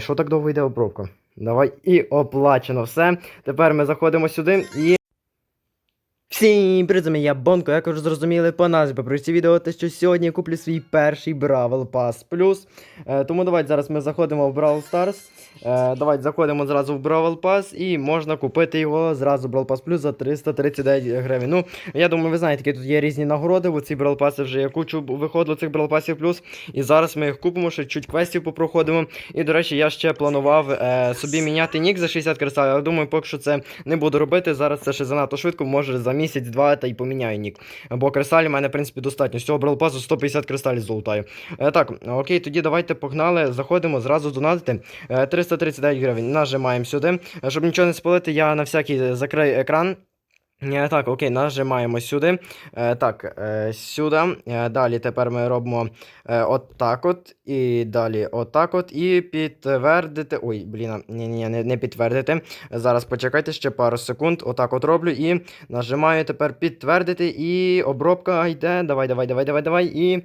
що так довго йде обробка? Давай і оплачено все. Тепер ми заходимо сюди і. Всім привіт, я Бонко, як вже зрозуміли по назві ці відео, те, що сьогодні я куплю свій перший Бравл Pass Plus. Е, тому давайте зараз ми заходимо в Brawl Stars. Е, давайте заходимо зразу в Бравл Pass і можна купити його зразу Brawl Pass Plus за 339 гривень. Ну, я думаю, ви знаєте, тут є різні нагороди. У ці Brawl Pass вже я кучу виходило цих Brawl Pass Plus. І зараз ми їх купимо, ще чуть квестів попроходимо. І, до речі, я ще планував е, собі міняти нік за 60 кристалів, але думаю, поки що це не буду робити. Зараз це ще занадто швидко, може за місяць-два та й поміняю нік. Бо кристалів в мене, в принципі, достатньо. З цього Brawl 150 кристалів золотаю. Е, так, окей, тоді давайте погнали, заходимо, зразу донатити. Е, 339 гривень. Нажимаємо сюди. Е, Щоб нічого не спалити, я на всякий закрию екран. Е, Так, окей, нажимаємо сюди. Е, так, е, сюди. Далі тепер ми робимо е, от. І далі отак от. І підтвердити. Ой, блін, ні, ні, не підтвердити. Зараз почекайте ще пару секунд. Отак от роблю. І нажимаю тепер підтвердити. І обробка йде. Давай, давай, давай, давай, давай. І.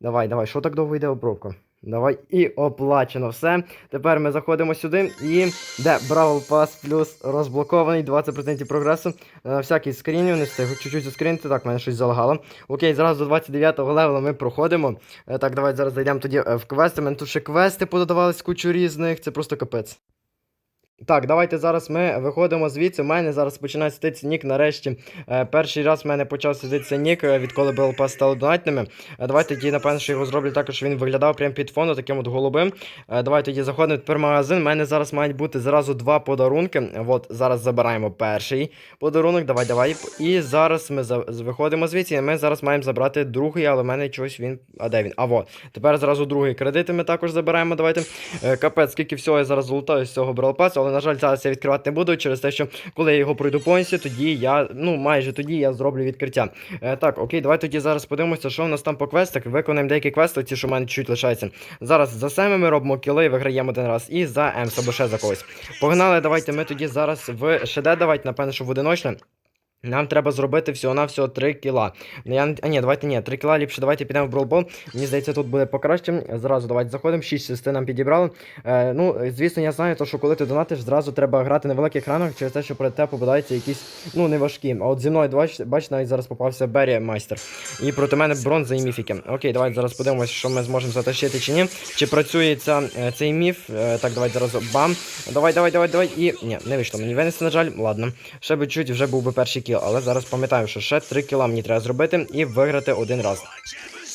Давай, давай, що так довго йде обробка? Давай і оплачено все. Тепер ми заходимо сюди і де Бравл Пас плюс розблокований, 20% прогресу. На всякий скрінів, не встиг чуть-чуть заскрінити. Так, мене щось залагало. Окей, зразу до 29-го левела ми проходимо. Е, так, давайте зараз зайдемо тоді е, в квести. У мене тут ще квести подавались кучу різних, це просто капець. Так, давайте зараз ми виходимо звідси. У мене зараз починає сидитися нік. Нарешті е, перший раз в мене почав сидитися нік, е, відколи Pass стали донатними. Давайте тоді, напевно, що його зроблю так, щоб він виглядав прямо під фоном, таким от голубим. Е, давайте тоді заходимо тепер магазин. У мене зараз мають бути зразу два подарунки. От зараз забираємо перший подарунок. Давай, давай. І зараз ми виходимо звідси. І ми зараз маємо забрати другий, але в мене чогось він. А де він? А вот. Тепер зразу другий кредит ми також забираємо. Давайте. Капець, скільки всього я зараз золотаю з цього Pass, але, на жаль, зараз я відкривати не буду через те, що коли я його пройду повністю, тоді я, ну, майже тоді я зроблю відкриття. Е, так, окей, давай тоді зараз подивимося, що у нас там по квестах. Виконаємо деякі квести, ті, що в мене чуть лишаються. Зараз за Семи ми робимо кіли, виграємо один раз, і за Емс або ще за когось. Погнали, давайте ми тоді зараз в ШД, давайте, напевно, що в одиночне. Нам треба зробити всього-навсього 3 кіла. Ну, Я... А ні, давайте ні, 3 кіла ліпше давайте підемо в бролбол. Мені здається, тут буде покраще. Зразу давайте заходимо. 6 частин нам підібрали. Е, ну, звісно, я знаю, то, що коли ти донатиш, зразу треба грати на великих екранах через те, що перед тебе попадаються якісь ну, не. А от зі мною, бач, навіть зараз попався Берія майстер. І проти мене бронза і міфіки. Окей, давайте зараз подивимося, що ми зможемо затащити чи ні. Чи працює ця, е, цей міф. Е, так, давайте зараз бам. Давай, давай, давай, давай. І. Ні, не вийшло мені винести, на жаль. Ладно. Ще би чуть вже був би перший кіл, але зараз пам'ятаю, що ще 3 кіла мені треба зробити і виграти один раз.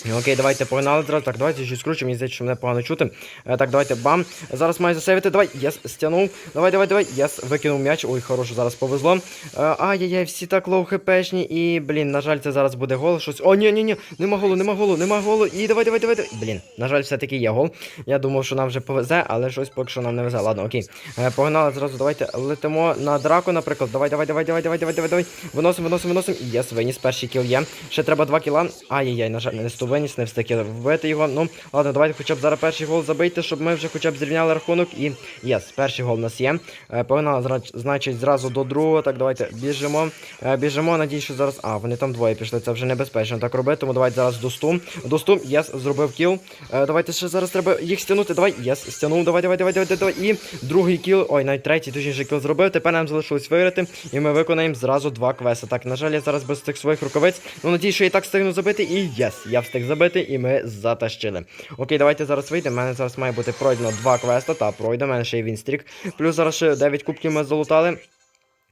Ну, Окей, давайте погнали зразу. Так, давайте щось скручу, мені здається, що мене погано чути. Е, так, давайте бам. Зараз маю засейвити. Давай, єс, стягнув. Давай, давай, давай. Єс, викинув м'яч. Ой, хорошо, зараз повезло. Е, Ай-яй-яй, всі так лоу хпшні. І, блін, на жаль, це зараз буде гол. Щось. О, ні, ні, ні. Нема голу, нема голу, нема голу. І давай, давай, давай. давай. Блін, на жаль, все-таки є гол. Я думав, що нам вже повезе, але щось поки що нам не везе. Ладно, окей. Е, погнали зразу, давайте летимо на драку, наприклад. Давай, давай, давай, давай, давай, давай, давай, давай. Виносимо, виносимо, виносимо. Єс, виніс, перший кіл є. Ще треба два кіла. Ай-яй-яй, на жаль, не сту виніс, не встиг вбити його. Ну, ладно, давайте хоча б зараз перший гол забити, щоб ми вже хоча б зрівняли рахунок. І єс, перший гол у нас є. Е, погнали, значить, зразу до другого. Так, давайте біжимо. Е, біжимо, надіюсь, що зараз. А, вони там двоє пішли, це вже небезпечно так робити. Тому давайте зараз до сту. До сту, єс, зробив кіл. Е, давайте ще зараз треба їх стягнути. Давай, єс, стягнув, давай, давай, давай, давай, давай. І другий кіл. Ой, навіть третій, точніше кіл зробив. Тепер нам залишилось виграти. І ми виконаємо зразу два квести. Так, на жаль, я зараз без тих своїх рукавиць. Ну, надіюсь, що я і так встигну забити. І єс, я встиг забити, і ми затащили. Окей, давайте зараз вийдемо. У мене зараз має бути пройдено два квеста. Та пройде, у мене ще й вінстрік. Плюс зараз ще 9 кубків ми залутали.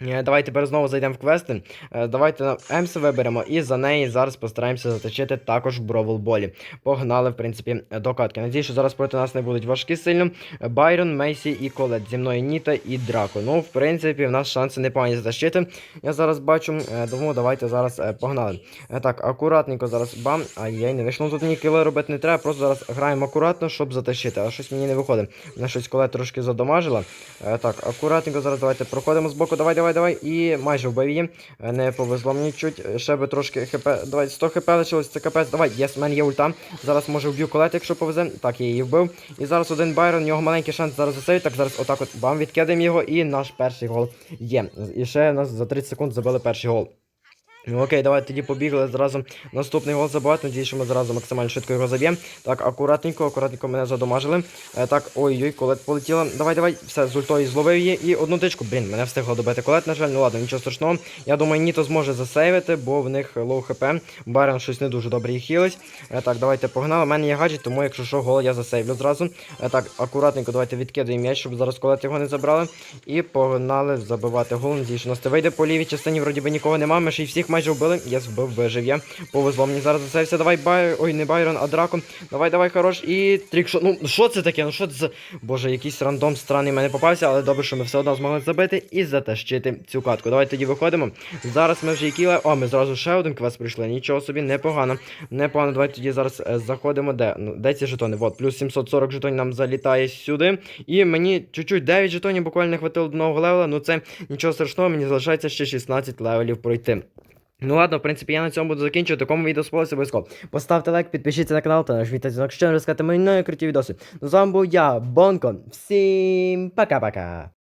Е, Давайте тепер знову зайдемо в квести. Е, Давайте на Емс виберемо і за неї зараз постараємося заточити також в Бровл-болі. Погнали, в принципі, до катки. Надіюсь, що зараз проти нас не будуть важкі сильно. Байрон, Мейсі і Колет. Зі мною Ніта і Драко. Ну, в принципі, в нас шанси непогані затащити. Я зараз бачу, Е, тому давайте зараз е, погнали. Е, Так, акуратненько зараз бам. Ай-яй, не вийшло. Тут мені кіли робити не треба, просто зараз граємо акуратно, щоб затащити. А щось мені не виходить. Мене щось колет трошки задомажила. Е, Так, акуратненько зараз давайте проходимо з боку. Давай, давай, давай. І майже в її. Е, Не повезло мені чуть. Е, Ще би трошки хп. Давай, 100 хп лишилось, це капець. Давай, єс, в мене є ульта. Зараз може вб'ю колет, якщо повезе. Так, я її вбив. І зараз один Байрон, у нього маленький шанс зараз засейвити. Так, зараз отак от бам, відкидаємо його, і наш перший гол є. І ще нас за 30 секунд забили перший гол. Ну окей, давай тоді побігли зразу наступний гол забивати. Надіюсь, що ми зразу максимально швидко його заб'ємо. Так, акуратненько, акуратненько мене задомажили. Е, так, ой-ой, колет полетіла. Давай, давай, все, з ультою зловив її. І одну тичку. Блін, мене встигло добити колет, на жаль. Ну ладно, нічого страшного. Я думаю, Ніто зможе засейвити, бо в них лоу хп. Барен щось не дуже добре їх хілить. Е, так, давайте погнали. У мене є гаджет, тому якщо що, гол я засейвлю зразу. Е, так, акуратненько, давайте відкидаємо м'яч, щоб зараз колет його не забрали. І погнали забивати гол. Надіюсь, що нас вийде по лівій частині, вроді би нікого немає. Ми ще й всіх майже вбили. Я збив, вижив я. Повезло мені зараз засейвся. Давай, бай... Ой, не Байрон, а Драко. Давай, давай, хорош. І трікшот. Ну, що це таке? Ну що це за. Боже, якийсь рандом странний мене попався, але добре, що ми все одно змогли забити і затащити цю катку. Давай тоді виходимо. Зараз ми вже які. О, ми зразу ще один квест прийшли. Нічого собі, непогано. Непогано. Давай тоді зараз е, заходимо. Де? Ну, де ці жетони? От, плюс 740 жетонів нам залітає сюди. І мені чуть-чуть 9 жетонів буквально не хватило до нового левела. Ну це нічого страшного, мені залишається ще 16 левелів пройти. Ну ладно, в принципі, я на цьому буду закінчувати. Кому відео сподобалося, обов'язково. Поставте лайк, підпишіться на канал та нажміть на дзвінок, щоб не розказати мої нові відоси. Ну з вами був я, Бонко. Всім пока-пока.